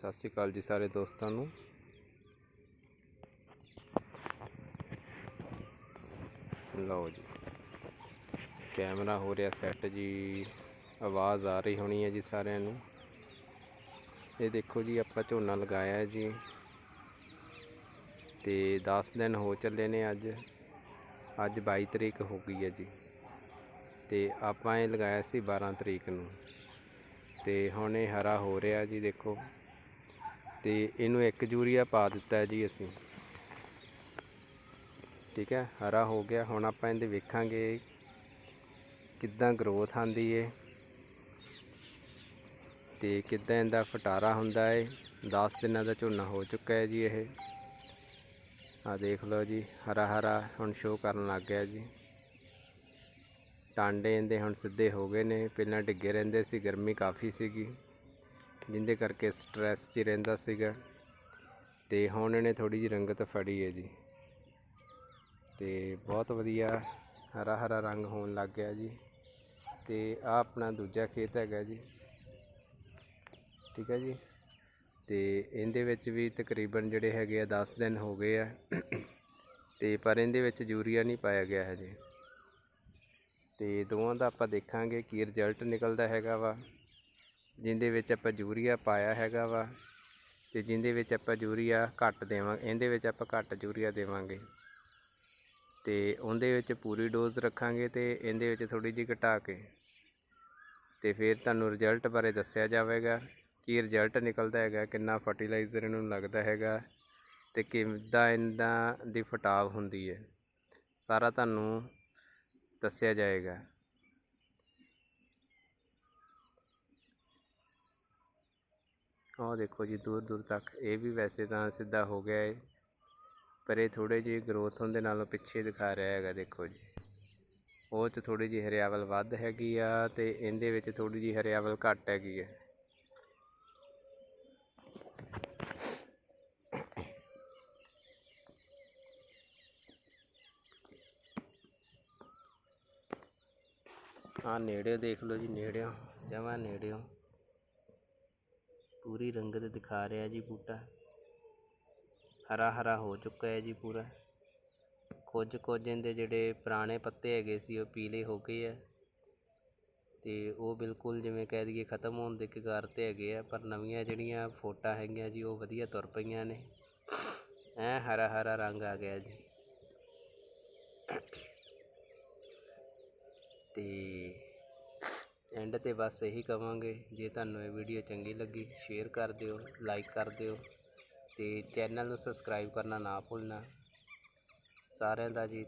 ਸਤਿ ਸ਼੍ਰੀ ਅਕਾਲ ਜੀ ਸਾਰੇ ਦੋਸਤਾਂ ਨੂੰ। ਲਓ ਜੀ। ਕੈਮਰਾ ਹੋ ਰਿਹਾ ਸੈੱਟ ਜੀ। ਆਵਾਜ਼ ਆ ਰਹੀ ਹੋਣੀ ਹੈ ਜੀ ਸਾਰਿਆਂ ਨੂੰ। ਇਹ ਦੇਖੋ ਜੀ, ਆਪਾਂ ਝੋਨਾ ਲਗਾਇਆ ਹੈ ਜੀ। ਤੇ 10 ਦਿਨ ਹੋ ਚੱਲੇ ਨੇ ਅੱਜ। ਅੱਜ 22 ਤਰੀਕ ਹੋ ਗਈ ਹੈ ਜੀ। ਤੇ ਆਪਾਂ ਇਹ ਲਗਾਇਆ ਸੀ 12 ਤਰੀਕ ਨੂੰ। ਤੇ ਹੁਣ ਇਹ ਹਰਾ ਹੋ ਰਿਹਾ ਜੀ, ਦੇਖੋ। ਤੇ ਇਹਨੂੰ ਇੱਕ ਯੂਰੀਆ ਪਾ ਦਿੱਤਾ ਜੀ ਅਸੀਂ। ਠੀਕ ਹੈ, ਹਰਾ ਹੋ ਗਿਆ। ਹੁਣ ਆਪਾਂ ਇਹਦੇ ਵੇਖਾਂਗੇ ਕਿੱਦਾਂ ਗਰੋਥ ਆਂਦੀ ਏ ਤੇ ਕਿੱਦਾਂ ਇਹਦਾ ਫਟਾਰਾ ਹੁੰਦਾ ਏ। 10 ਦਿਨਾਂ ਦਾ ਝੋਨਾ ਹੋ ਚੁੱਕਾ ਹੈ ਜੀ ਇਹ। ਆ ਦੇਖ ਲਓ ਜੀ, ਹਰਾ ਹਰਾ ਹੁਣ ਸ਼ੋ ਕਰਨ ਲੱਗ ਗਿਆ ਜੀ। ਟਾਂਡੇ ਇਹਦੇ ਹੁਣ ਸਿੱਧੇ ਹੋ ਗਏ ਨੇ। ਪਹਿਲਾਂ ਡਿੱਗੇ ਰਹਿੰਦੇ ਸੀ, ਗਰਮੀ ਕਾਫੀ ਸੀਗੀ। ਜਿੰਦੇ ਕਰਕੇ ਸਟ੍ਰੈਸ 'ਚ ਰਹਿੰਦਾ ਸੀਗਾ। ਤੇ ਹੁਣ ਇਹਨੇ ਥੋੜੀ ਜਿਹੀ ਰੰਗਤ ਫੜੀ ਹੈ ਜੀ। ਤੇ ਬਹੁਤ ਵਧੀਆ ਹਰਾ ਹਰਾ ਰੰਗ ਹੋਣ ਲੱਗ ਗਿਆ ਜੀ। ਤੇ ਆ ਆਪਣਾ ਦੂਜਾ ਖੇਤ ਹੈਗਾ ਜੀ। ਠੀਕ ਹੈ ਜੀ। ਤੇ ਇਹਦੇ ਵਿੱਚ ਵੀ ਤਕਰੀਬਨ ਜਿਹੜੇ ਹੈਗੇ ਆ 10 ਦਿਨ ਹੋ ਗਏ ਆ। ਤੇ ਪਰ ਇਹਦੇ ਵਿੱਚ ਯੂਰੀਆ ਨਹੀਂ ਪਾਇਆ ਗਿਆ ਹੈ ਜੀ ਤੇ ਦੋਵਾਂ ਦਾ ਆਪਾਂ ਦੇਖਾਂਗੇ ਕੀ ਰਿਜ਼ਲਟ ਨਿਕਲਦਾ ਹੈਗਾ ਵਾ। ਜਿਹਦੇ ਵਿੱਚ ਆਪਾਂ ਯੂਰੀਆ ਪਾਇਆ ਹੈਗਾ ਵਾ ਤੇ ਜਿਹਦੇ ਵਿੱਚ ਆਪਾਂ ਯੂਰੀਆ ਘੱਟ ਦੇਵਾਂਗੇ ਇਹਦੇ ਵਿੱਚ ਆਪਾਂ ਘੱਟ ਯੂਰੀਆ ਦੇਵਾਂਗੇ। ਤੇ ਉਹਦੇ ਵਿੱਚ ਪੂਰੀ ਡੋਜ਼ ਰੱਖਾਂਗੇ ਤੇ ਇਹਦੇ ਵਿੱਚ ਥੋੜੀ ਜਿਹੀ ਘਟਾ ਕੇ। ਤੇ ਫਿਰ ਤੁਹਾਨੂੰ ਰਿਜ਼ਲਟ ਬਾਰੇ ਦੱਸਿਆ ਜਾਵੇਗਾ ਕੀ ਰਿਜ਼ਲਟ ਨਿਕਲਦਾ ਹੈਗਾ, ਕਿੰਨਾ ਫਰਟੀਲਾਈਜ਼ਰ ਇਹਨੂੰ ਲੱਗਦਾ ਹੈਗਾ ਤੇ ਕਿੱਦਾਂ ਇਹਨਾਂ ਦੀ ਫਟਾਵ ਹੁੰਦੀ ਹੈ। ਸਾਰਾ ਤੁਹਾਨੂੰ ਦੱਸਿਆ ਜਾਏਗਾ। ਉਹ ਦੇਖੋ ਜੀ, ਦੂਰ ਦੂਰ ਤੱਕ ਇਹ ਵੀ ਵੈਸੇ ਤਾਂ ਸਿੱਧਾ ਹੋ ਗਿਆ ਹੈ ਪਰ ਇਹ ਥੋੜੇ ਜਿਹੀ ਗਰੋਥ ਹੁੰਦੇ ਨਾਲੋਂ ਪਿੱਛੇ ਦਿਖਾ ਰਿਹਾ ਹੈਗਾ ਦੇਖੋ ਜੀ। ਉਹ 'ਚ ਥੋੜੀ ਜਿਹੀ ਹਰਿਆਵਲ ਵੱਧ ਹੈਗੀ ਆ ਤੇ ਇਹਦੇ ਵਿੱਚ ਥੋੜੀ ਜਿਹੀ ਹਰਿਆਵਲ ਘੱਟ ਹੈਗੀ ਹੈ ਆ ਨੇੜੇ ਦੇਖ ਲਓ ਜੀ, ਨੇੜਿਓਂ ਜਮਾਂ ਨੇੜਿਓਂ। ਪੂਰੀ ਰੰਗਤ ਦਿਖਾ ਰਿਹਾ ਜੀ ਬੂਟਾ। ਹਰਾ ਹਰਾ ਹੋ ਚੁੱਕਾ ਹੈ ਜੀ ਪੂਰਾ। ਕੁਝ ਕੁਝ ਇਹਦੇ ਜਿਹੜੇ ਪੁਰਾਣੇ ਪੱਤੇ ਹੈਗੇ ਸੀ ਉਹ ਪੀਲੇ ਹੋ ਗਏ ਆ। ਤੇ ਉਹ ਬਿਲਕੁਲ ਜਿਵੇਂ ਕਹਿ ਦਈਏ ਖਤਮ ਹੋਣ ਦੇ ਕਗਾਰ ਤੇ ਹੈਗੇ ਆ, ਪਰ ਨਵੀਆਂ ਜਿਹੜੀਆਂ ਫੋਟਾਂ ਹੈਗੀਆਂ ਜੀ ਉਹ ਵਧੀਆ ਤੁਰ ਪਈਆਂ ਨੇ। ਐ ਹਰਾ ਹਰਾ ਰੰਗ ਆ ਗਿਆ ਜੀ। ਤੇ ਐਂਡ ਤੇ ਬਸ ਇਹੀ ਕਵਾਂਗੇ, ਜੇ ਤੁਹਾਨੂੰ ਇਹ ਵੀਡੀਓ ਚੰਗੀ ਲੱਗੀ ਸ਼ੇਅਰ ਕਰ ਦਿਓ ਲਾਈਕ ਕਰ ਦਿਓ ਤੇ ਚੈਨਲ ਨੂੰ ਸਬਸਕ੍ਰਾਈਬ ਕਰਨਾ ਨਾ ਭੁੱਲਣਾ। ਸਾਰਿਆਂ ਦਾ ਜੀ